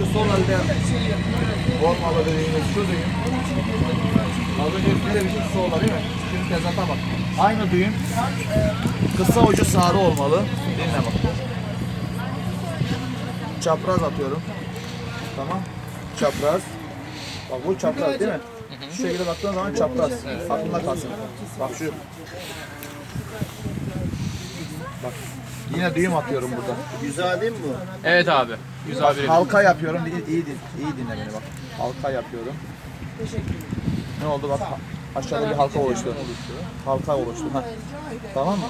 şu sol elde olmalı dediğimiz şu düğüm. Az önce üstünde bir şey solda değil mi? Şimdi tezata bak. Aynı düğüm kısa ucu sağda olmalı. Dinle bak. Çapraz atıyorum. Tamam. Çapraz. Bak bu çapraz değil mi? Şu şekilde baktığın zaman çapraz. Aklında kalsın. Bak şu. Bak. Yine düğüm atıyorum burada. Güzel değil mi bu? Evet abi. Güzel bir halka yapıyorum. İyi, iyi, din- iyi dinle beni bak. Halka yapıyorum. Ne oldu bak ha- aşağıda bir halka oluştu. Halka oluştu. Ha. Tamam mı?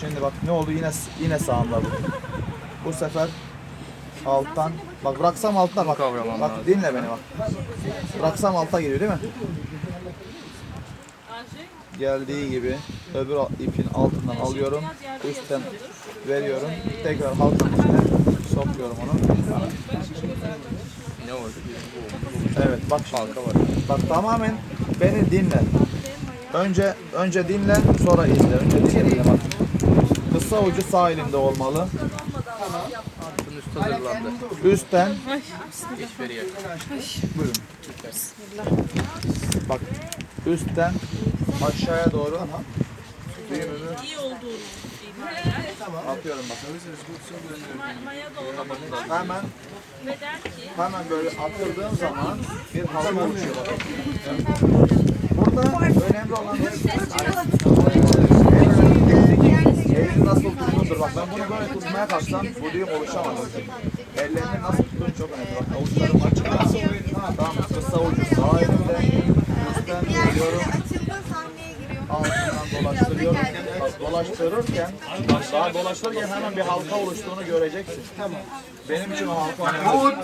Şimdi bak ne oldu yine yine sağımda bu. Bu sefer alttan bak bıraksam alttan bak. Kavramam Bak lazım. dinle beni bak. Bıraksam alta geliyor değil mi? Geldiği gibi öbür ipin altından alıyorum. Üstten veriyorum. Tekrar halkanın içine sokuyorum onu. Ne oldu? Evet bak. Halka var. Bak tamamen beni dinle. Önce önce dinle sonra izle. Önce dinle bak. Kısa ucu sağ elimde olmalı. Hazırlandı. Üstten Geç veriye. buyurun. Bak üstten aşağıya doğru düğümümü iyi olduğunu atıyorum bak. maya Hemen ve der ki hemen böyle attırdığım zaman bir halka oluşuyor. Burada önemli olan Elini nasıl tuttuğundur. Bak ben bunu böyle tutmaya kalksam bu düğüm oluşamaz. Ellerini nasıl tuttuğun çok önemli. Bak avuçlarım açık. Ha, tamam kısa ucu sağ elimde. Üstten geliyorum. Bak dolaştırırken, daha dolaştırırken hemen bir halka oluştuğunu göreceksin. Tamam. Benim için o halka önemli.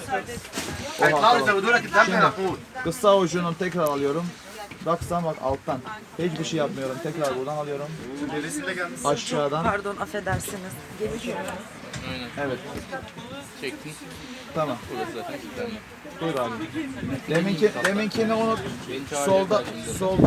Şimdi kısa ucunu tekrar alıyorum. Baksana bak alttan. Hiçbir şey yapmıyorum. Tekrar buradan alıyorum. Aşağıdan. Pardon affedersiniz. Geçiyorum. Evet. Çektin. Tamam. Burası zaten kilitlendi. Buyur abi. Deminki, deminkini unut. Solda, şimdi. sol